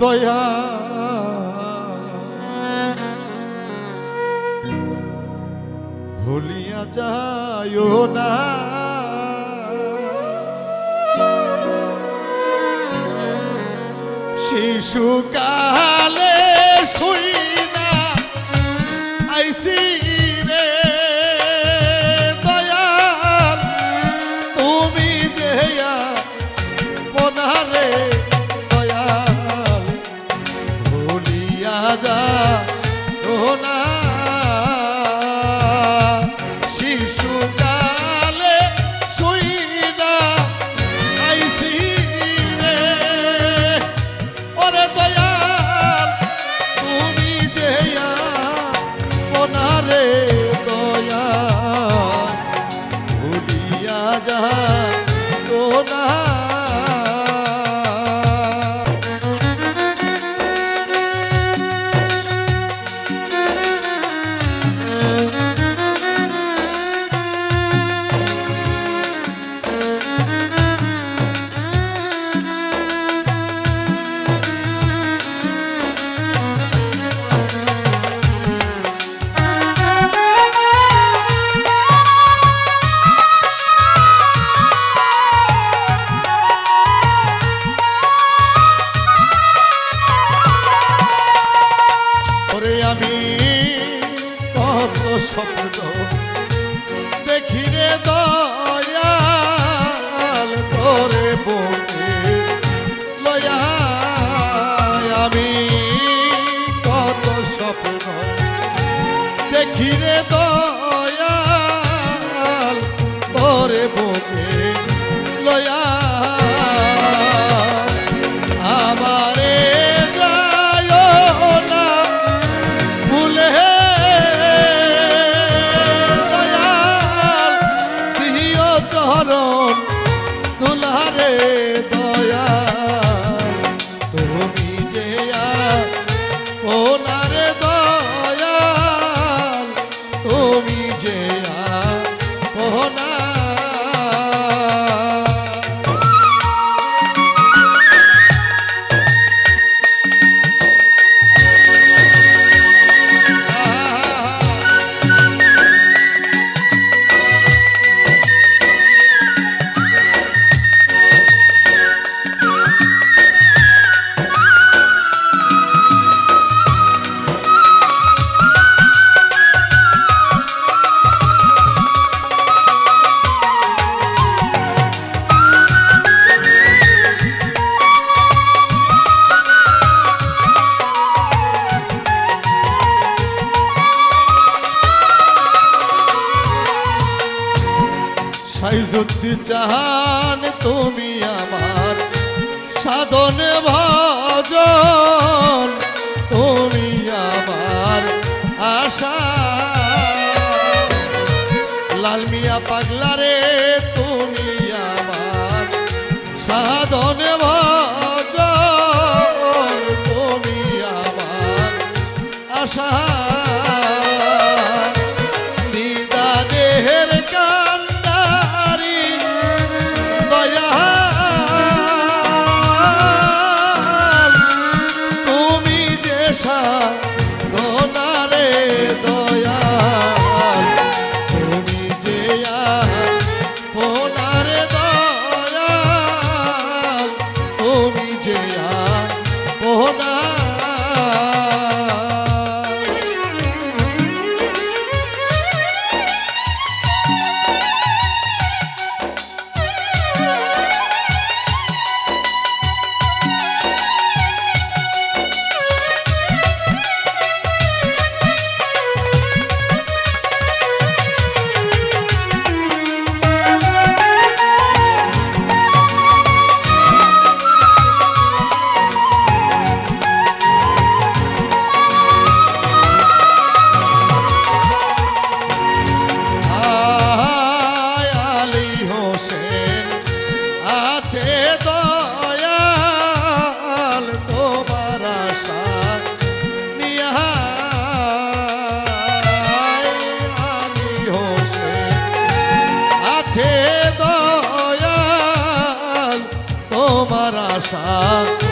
দয়া। ভুলিয়া যায় না। শিশুকা দেখি রে দয়াল তোরে বন্ধে লয়া তাই যদি চাহান তুমি আমার। সাধনে ভজন তুমি আমার। আশা। লালমিয়া পাগলারে আশা